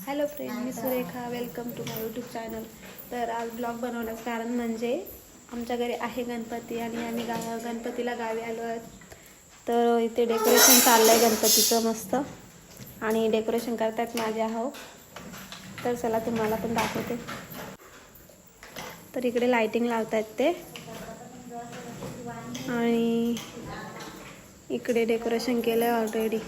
Hello friend me Surekha. Welcome to my YouTube channel तर आज blog बनवण्याचं कारण म्हणजे आमच्या घरी आहे गणपती आणि आम्ही गा गणपतीला गावी आलो आहोत. तर इथे डेकोरेशन चाललं आहे गणपतीचं मस्त. आणि डेकोरेशन करतायत माझे आहो. तर चला तुम्हाला पण दाखवते. तर इकडे लाइटिंग लावतायत ते. आणि इकडे डेकोरेशन केलं आहे ऑलरेडी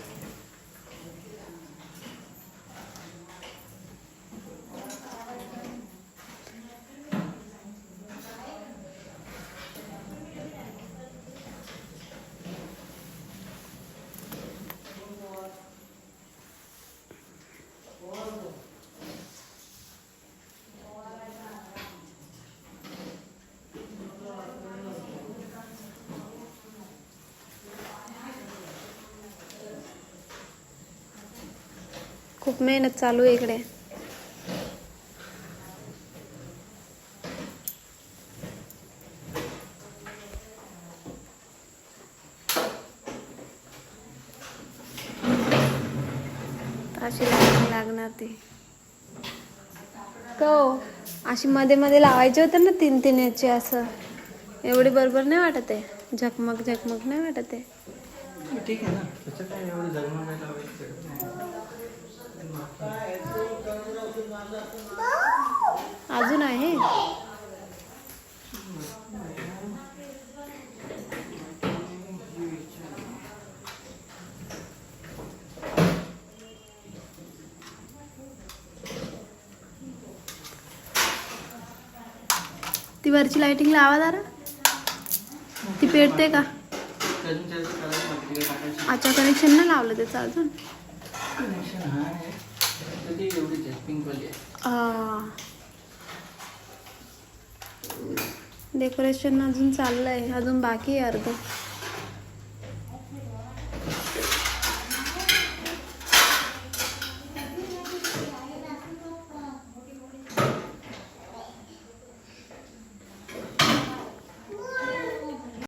खूप मेहनत चालू आहे इकडे. अशी लागणार ती. को हो? अशी मध्ये मध्ये लावायचे होते ना तीन तीन याचे असं. एवढी बरोबर नाही वाटत आहे? झकमक झकमक नाही वाटत आहे ठीक आहे ना त्याचं काय एवढं जगमगायला लावायचं अजून आहे ती वरची लाइटिंग लावा जरा ती पेटते का? अच्छा कनेक्शन नाही लावलं त्याचं अजून? कनेक्शन हा. डेकोरेशन अजून चाललं आहे डेकोरेशन अजून अजून बाकी आहे अर्ध.